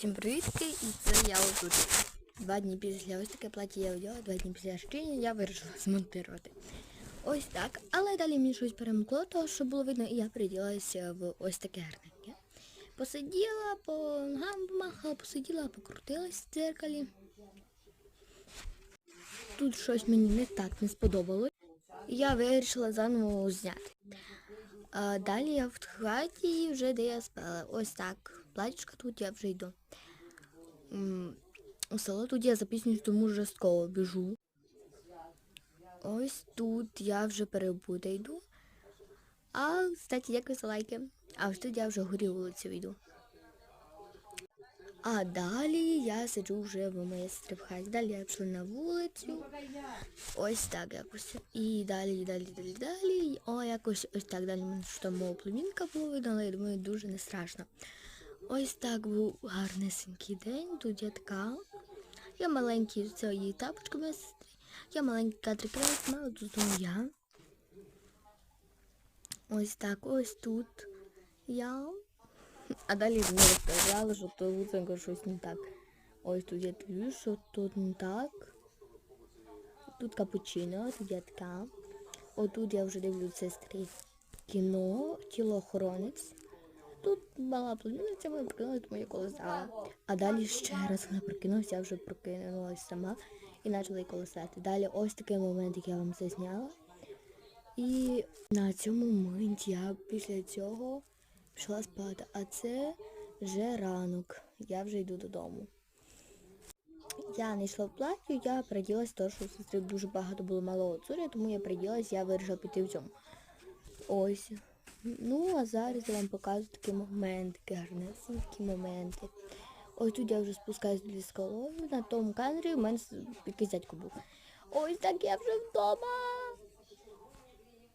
Всім привітки, і це я отут. Два дні після ось таке плаття я одягла, два дні після шкірення я вирішила змонтувати. Ось так. Але далі мені щось перемокло, того, що було видно, і я приділася в ось таке гарненьке. Посиділа, по помахала, посиділа, покрутилась в дзеркалі. Тут щось мені не так не сподобалось. Я вирішила заново зняти. Далі я в хаті вже де я спала. Ось так. Платічка тут я вже йду. У село тут я запіснюю, тому жорстково біжу. Ось тут я вже перебуде йду. А, кстати, дякую за лайки. А ось тут я вже горі вулицю йду. А далі я сиджу вже в майстрі в. Далі я пішла на вулицю. Ось так якось. І далі, і далі, далі, далі. О, якось ось так далі. Мене що мова племінка було видно, але я думаю, дуже не страшно. Ось так був гарнесенький день. Тут я така. Я маленький з цієї тапочки моя сестри. Я маленький кадрик мала, тут я. Ось так, ось тут я. А далі мені розказали, що то луценко щось не так. Ось тут я тобі, що тут не так. Тут капучино, тут я така. Отут я вже дивлюся сестрі кіно, тілоохоронець. Тут мала племінниця, ми прокинули, тому я колесала. А далі ще раз вона прокинулася, я вже прокинулася сама і почала її колесати. Далі ось такий момент, як я вам це зняла. І на цьому моменті я після цього пішла спати. А це вже ранок. Я вже йду додому. Я не йшла в платтю, я приділась, тому що у сестри дуже багато було малого цуря, тому я приділась, я вирішила піти в цьому. Ось. Ну, а зараз я вам показую такі моменти, такі гарнесенькі моменти. Ось тут я вже спускаюсь до скалою, на тому кадрі у мене якийсь дядько був. Ось так я вже вдома.